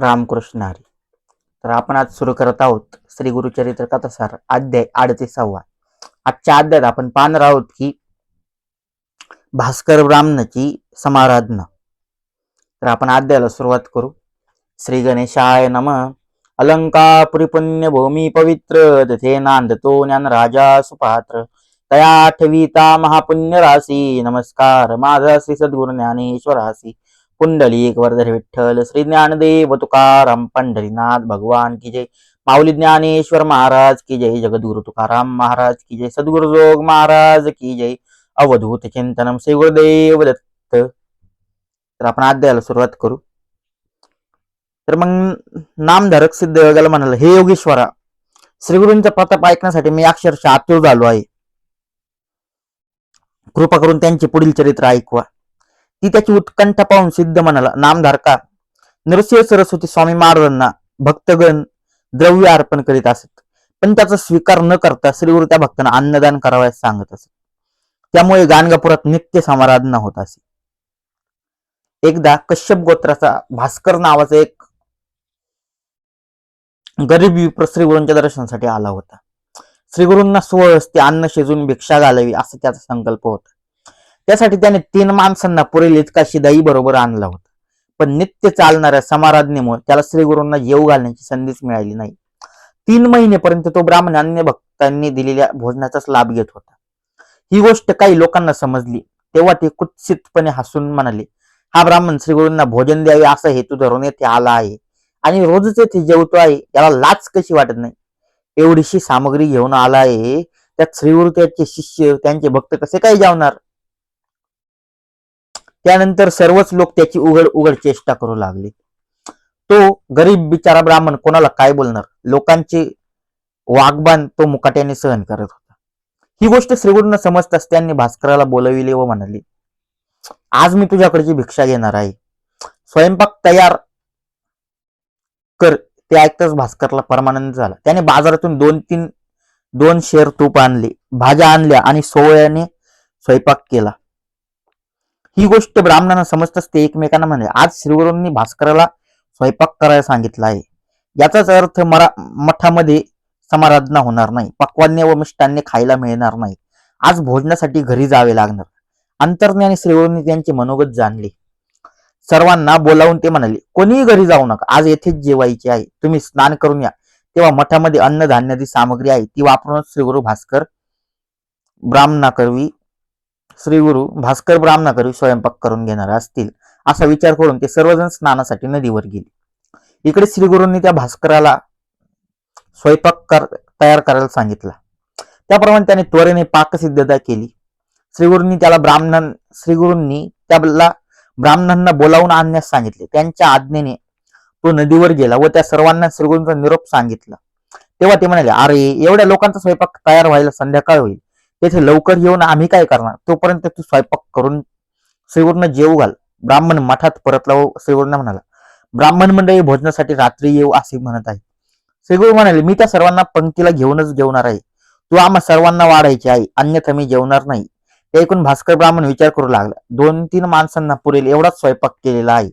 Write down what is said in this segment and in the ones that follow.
रामकृष्ण हरी. तर आपण आज सुरू करत आहोत श्री गुरुचरित्र कथासार अध्याय अडतीसावा. आजच्या अध्यायात आपण पाहणार आहोत की भास्कर ब्राह्मणाची समाराधना. तर आपण अध्यायाला सुरुवात करू. श्री गणेशाय नम. अलंकापुरी पुण्य भूमी पवित्र तथे नांदतो ज्ञान राजा सुपात्र. तया ठेविता महापुण्य राशी नमस्कार. माझा श्री सद्गुरु ज्ञानेश्वरासी पुंडलिक वरधर विठ्ठल श्री ज्ञानदेव तुकाराम पंढरीनाथ भगवान की जय. माऊली ज्ञानेश्वर महाराज की जय जगद्गुरु तुकाराम महाराज की जय सद्गुरु जोग महाराज की जय. अवधूत चिंतनम श्री गुरुदेव दत्त. तर आपण अध्यायाला सुरुवात करू. तर मग नामधारक सिद्ध योगाला म्हणाल हे योगेश्वरा श्रीगुरूंचा प्रताप ऐकण्यासाठी मी अक्षरशः आतुर झालो आहे. कृपा करून त्यांचे पुढील चरित्र ऐकवा. ती त्याची उत्कंठा पाहून सिद्ध म्हणाला नामधारका नरसिंह सरस्वती स्वामी महाराजांना भक्तगण द्रव्य अर्पण करीत असत. पण त्याचा स्वीकार न करता श्रीगुरु त्या भक्तांना अन्नदान करावयास सांगत असत. त्यामुळे गाणगापुरात नित्य समाराधना होत असे. एकदा कश्यप गोत्राचा भास्कर नावाचा एक गरीब विप्र श्रीगुरूंच्या दर्शनासाठी आला होता. श्रीगुरूंना स्वहस्ते अन्न शिजून भिक्षा घालावी असा त्याचा संकल्प होता. त्यासाठी त्याने तीन माणसांना पुरेल इतका शिदाई बरोबर आणला होता. पण नित्य चालणाऱ्या समाराधनेमुळे त्याला श्रीगुरूंना येऊ घालण्याची संधीच मिळाली नाही. तीन महिनेपर्यंत तो ब्राह्मण अन्य भक्तांनी दिलेल्या भोजनाचाच लाभ घेत होता. ही गोष्ट काही लोकांना समजली. तेव्हा ते कुत्सितपणे हसून म्हणाले हा ब्राह्मण श्रीगुरूंना भोजन द्यावे असा हेतू धरून येथे आला आहे. आणि रोजच येथे जेवतो आहे. याला लाच कशी वाटत नाही? एवढीशी सामग्री घेऊन आला आहे. त्यात श्रीगुरु त्याचे शिष्य त्यांचे भक्त कसे काय जेवणार? त्यानंतर सर्वच लोक त्याची उघड उघड चेष्टा करू लागले. तो गरीब बिचारा ब्राह्मण कोणाला काय बोलणार? लोकांचे वागबान तो मुकाट्याने सहन करत होता. ही गोष्ट श्रीगुरूंना समजताच त्यांनी भास्कराला बोलविले व म्हणाले आज मी तुझ्याकडची भिक्षा घेणार आहे. स्वयंपाक तयार कर. ते ऐकताच भास्करला परमानंद झाला. त्याने बाजारातून दोन तीन दोन शेर तूप आणले भाज्या आणल्या आणि सोहळ्याने स्वयंपाक केला. ही गोष्ट ब्राह्मणांना समजताच ते एकमेकांना म्हणले आज श्रीगुरूंनी भास्कराला स्वयंपाक करायला सांगितला आहे. याचाच अर्थ मरा मठामध्ये समाराधना होणार नाही. पक्वान्य व मिष्टान्य खायला मिळणार नाही. आज भोजनासाठी घरी जावे लागणार. अंतर्ज्ञानी श्रीगुरूंनी त्यांचे मनोगत जाणले. सर्वांना बोलावून ते म्हणाले कोणीही घरी जाऊ नका. आज येथेच जेवायचे आहे. तुम्ही स्नान करून या. तेव्हा मठामध्ये अन्नधान्याची सामग्री आहे. ती वापरूनच श्रीगुरु भास्कर ब्राह्मणाकरवी श्रीगुरु भास्कर ब्राह्मणाकरवी स्वयंपाक करून घेणार असतील असा विचार करून ते सर्वजण स्नानासाठी नदीवर गेले. इकडे श्रीगुरूंनी त्या भास्कराला स्वयंपाक कर तयार करायला सांगितला. त्याप्रमाणे त्याने त्वरेने पाकसिद्धता केली. श्रीगुरूंनी त्याला ब्राह्मण श्रीगुरूंनी त्याला ब्राह्मणांना बोलावून आणण्यास सांगितले. त्यांच्या आज्ञेने तो नदीवर गेला व त्या सर्वांना श्रीगुरूंचा निरोप सांगितला. तेव्हा ते म्हणाले अरे एवढ्या लोकांचा स्वयंपाक तयार व्हायला संध्याकाळ होईल. तेथे लवकर येऊन आम्ही काय करणार? तोपर्यंत तू स्वयंपाक करून श्रीवर्ण जेवू घाल. ब्राह्मण मठात परतला व श्रीवर्ण म्हणाला. ब्राह्मण मंडळी भोजनासाठी रात्री येऊ असे म्हणत आहे श्रीगुरु म्हणाले मी त्या सर्वांना पंक्तीला घेऊनच जेवणार आहे. तू आम्हा सर्वांना वाढायची आहे अन्यथा मी जेवणार नाही. ते ऐकून भास्कर ब्राह्मण विचार करू लागला. दोन तीन माणसांना पुरेल एवढाच स्वयंपाक केलेला आहे.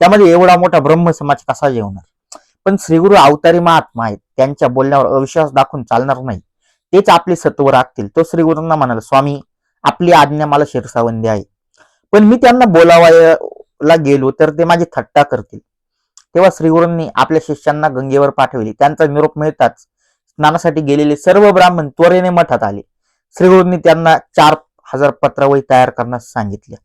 त्यामध्ये एवढा मोठा ब्रह्म समाज कसा जेवणार? पण श्रीगुरु अवतारी महात्मा आहेत. त्यांच्या बोलण्यावर अविश्वास दाखवून चालणार नाही. तेच आपले सत्व राखतील. तो श्रीगुरूंना म्हणाला स्वामी आपली आज्ञा मला शिरसावंदी आहे. पण मी त्यांना बोलावायला गेलो तर ते माझी थट्टा करतील. तेव्हा श्रीगुरूंनी आपल्या शिष्यांना गंगेवर पाठविले. त्यांचा निरोप मिळताच स्नानासाठी गेलेले सर्व ब्राह्मण त्वरेने मठात आले. श्रीगुरूंनी त्यांना चार हजार पत्रावळी तयार करण्यास सांगितल्या.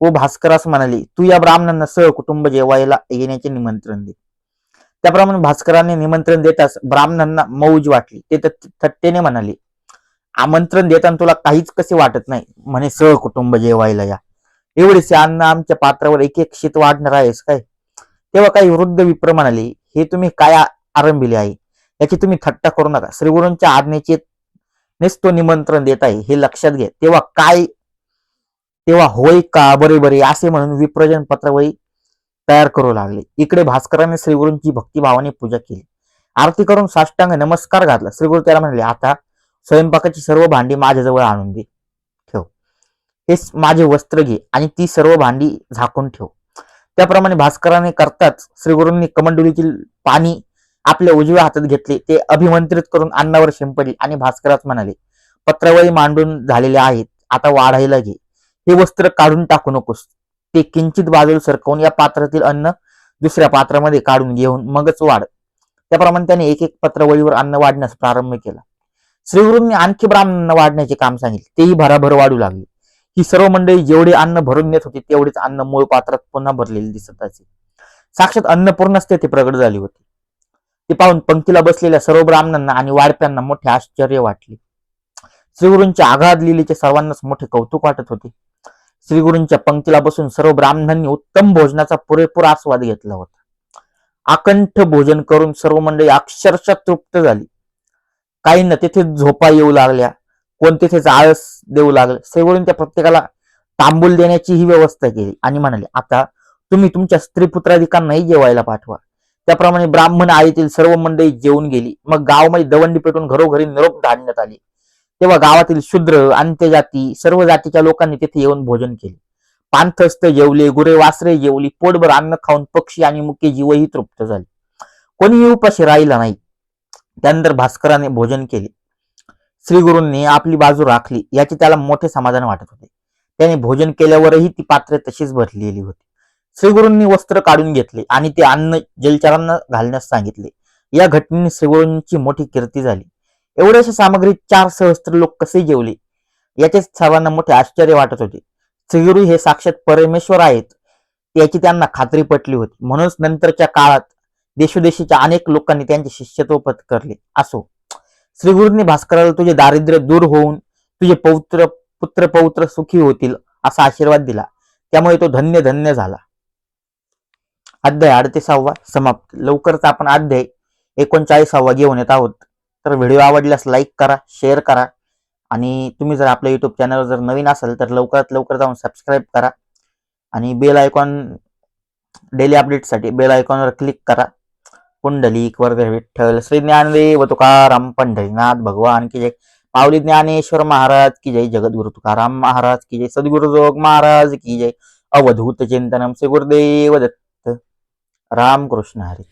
व भास्करास म्हणाले तू या ब्राह्मणांना सहकुटुंब जेवायला येण्याचे निमंत्रण दे. त्याप्रमाणे भास्कराने निमंत्रण देताच ब्राह्मणांना मौज वाटली. ते थट्टेने म्हणाले आमंत्रण देताना तुला काहीच कसे वाटत नाही? म्हणे सहकुटुंब जेवायला या. एवढेसे अन्न आमच्या पात्रावर एक एक शीत वाढणार आहेस काय? तेव्हा काही वृद्ध विप्र म्हणाले हे तुम्ही काय आरंभिले आहे? याची तुम्ही थट्टा करू नका. श्रीगुरूंच्या आज्ञेचे नेस्तो निमंत्रण देत आहे हे लक्षात घ्या. तेव्हा काय तेव्हा होय का? बरे बरे असे म्हणून विप्रजन पत्रावरी तयार करू लागले. इकडे भास्कराने श्रीगुरूंची भक्तिभावाने पूजा केली. आरती करून साष्टांग नमस्कार घातला. श्रीगुरु त्याला म्हणले आता स्वयंपाकाची सर्व भांडी माझ्याजवळ आणून दे. ठेव. हे माझे वस्त्र घे आणि ती सर्व भांडी झाकून ठेव. त्याप्रमाणे भास्कराने करताच श्रीगुरूंनी कमंडुलीतील पाणी आपल्या उजव्या हातात घेतले. ते अभिमंत्रित करून अन्नावर शिंपडले आणि भास्करात म्हणाले पत्रावळी मांडून झालेले आहेत. आता वाढायला घे. हे वस्त्र काढून टाकू नकोस. ते किंचित बाजूला सरकवून या पात्रातील अन्न दुसऱ्या पात्रामध्ये काढून घेऊन मगच वाढ. त्याप्रमाणे त्याने एक एक पत्रवळीवर अन्न वाढण्यास प्रारंभ केला. श्रीगुरूंनी आणखी ब्राह्मणांना वाढण्याचे काम सांगितले. तेही भराभर वाढू लागले. ही सर्व मंडळी जेवढे अन्न भरून नेत होती तेवढेच अन्न मूळ पात्रात पुन्हा भरलेले दिसत असे. साक्षात अन्नपूर्णच तेथे प्रगट झाली होती. ते पाहून पंक्तीला बसलेल्या सर्व ब्राह्मणांना आणि वाढप्यांना मोठे आश्चर्य वाटले. श्रीगुरूंच्या आघात लिलीचे सर्वांनाच मोठे कौतुक वाटत होते. श्रीगुरूंच्या पंक्तीला बसून सर्व ब्राह्मणांनी उत्तम भोजनाचा पुरेपूर आस्वाद घेतला होता. आकंठ भोजन करून सर्व मंडळी अक्षरशः तृप्त झाली. काहींना तिथे झोपा येऊ लागल्या कोण तिथेच आळस देऊ लागले. श्रीगुरूंच्या प्रत्येकाला तांबूल देण्याची ही व्यवस्था केली आणि म्हणाले आता तुम्ही तुमच्या स्त्री पुत्राधिकांनाही जेवायला पाठवा. त्याप्रमाणे ब्राह्मण आळीतील सर्व मंडळी जेवून गेली. मग गावमध्ये दवंडी पेटून घरोघरी निरोप धाडण्यात आली. तेव्हा गावातील शूद्र अंत्यजाती सर्व जातीच्या लोकांनी तिथे येऊन भोजन केले. पांथस्त जेवले गुरे वासरे जेवली पोटभर अन्न खाऊन पक्षी आणि मुके जीवही तृप्त झाले. कोणीही उपाशी राहिला नाही. त्यानंतर भास्कराने भोजन केले. श्रीगुरूंनी आपली बाजू राखली याचे त्याला मोठे समाधान वाटत होते. त्याने भोजन केल्यावरही ती पात्रे तशीच भरलेली होती. श्रीगुरूंनी वस्त्र काढून घेतले आणि ते अन्न जलचरांना घालण्यास सांगितले. या घटनेने श्रीगुरूंची मोठी कीर्ती झाली. एवढ्याशा सामग्रीत चार सहस्त्र लोक कसे जेवले? याचेच सर्वांना मोठे आश्चर्य वाटत होते. श्रीगुरू हे साक्षात परमेश्वर आहेत याची त्यांना खात्री पटली होती. म्हणूनच नंतरच्या काळात देशोदेशीच्या अनेक लोकांनी त्यांचे शिष्यत्व पत्करले. असो श्रीगुरूंनी भास्कराला तुझे दारिद्र्य दूर होऊन तुझे पौत्र पुत्र पौत्र सुखी होतील असा आशीर्वाद दिला. त्यामुळे तो धन्य धन्य झाला. अध्याय अडतीसावा समाप्त. लवकरच आपण अध्याय एकोणचाळीसावा घेऊन येत आहोत. तर व्हिडिओ आवडल्यास लाईक करा शेअर करा. आणि तुम्ही जर आपल्या यूट्यूब चॅनलवर जर नवीन असाल तर लवकरात लवकर जाऊन सबस्क्राईब करा. आणि बेल आयकॉन डेली अपडेटसाठी बेल आयकॉनवर क्लिक करा. पुंडलिक वर्ग विठ्ठल श्री ज्ञानदेव तुकाराम पंढरीनाथ भगवान की जय. पावली ज्ञानेश्वर महाराज की जय. जगद्गुरु तुकाराम महाराज की जय. सद्गुरु जोग महाराज की जय. अवधूत चिंतनम श्री गुरुदेव दत्त. राम कृष्ण हरी.